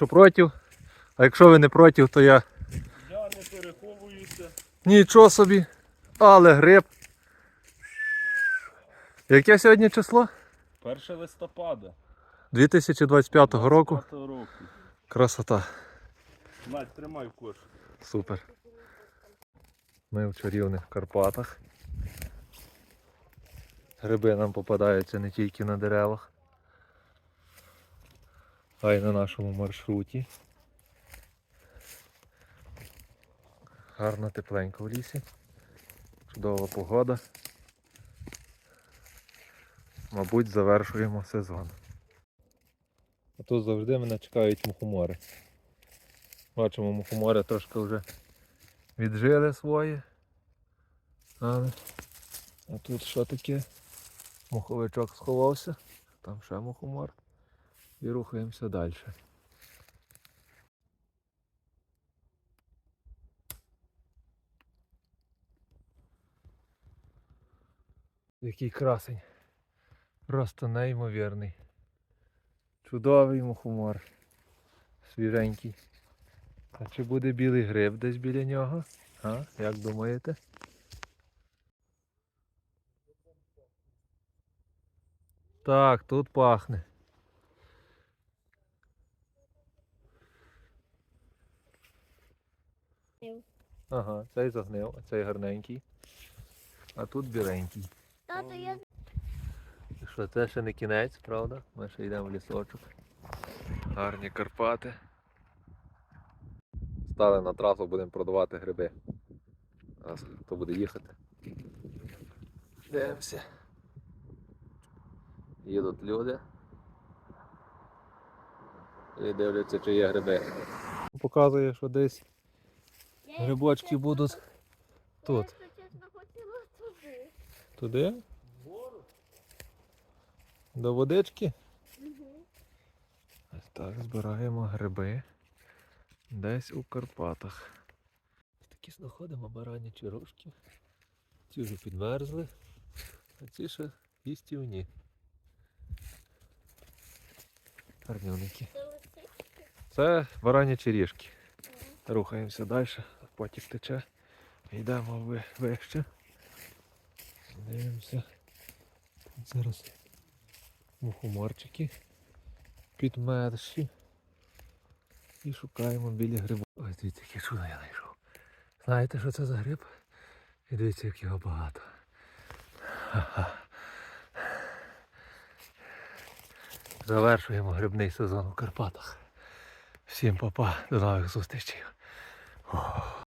що проти. А якщо ви не проти, то я Я не переховуюся. нічого собі. Але гриб. Яке сьогодні число? 1 листопада. 2025 року. року. Красота. Надь, тримай в кош. Супер. Ми в чарівних Карпатах. Гриби нам попадаються не тільки на деревах, а й на нашому маршруті. Гарно тепленько в лісі. Чудова погода. Мабуть, завершуємо сезон. А тут завжди мене чекають мухомори. Бачимо, мухомори трошки вже віджили своє. Але... А тут що таке? Муховичок сховався, там ще мухомор. І рухаємося далі. Який красень. Просто неймовірний. Чудовий мухомор. Свіженький. А чи буде білий гриб десь біля нього? А? Як думаєте? Так, тут пахне. Ага, цей загнив, а цей гарненький. А тут біленький. Тато, я Що це ще не кінець, правда? Ми ще йдемо в лісочок. Гарні Карпати. Стали на трасу, будемо продавати гриби. Зараз хто буде їхати. Дивимося. Їдуть люди. І дивляться, чи є гриби. Показує, що десь грибочки будуть тут. Туди. До водички? Ось так збираємо гриби десь у Карпатах. Такі знаходимо баранячі рожки. Ці вже підмерзли, а ці ще їстівні. Гарнюники. Це баранячі ріжки. Рухаємося далі, потік тече. Йдемо ви- вище. Дивимося. Зараз мухоморчики підмерші. І шукаємо біля грибу. Ось дивіться, яке чудо я знайшов. Знаєте, що це за гриб? І дивіться, як його багато. Ха-ха. Завершуємо грибний сезон у Карпатах. Всім па-па, до нових зустрічей.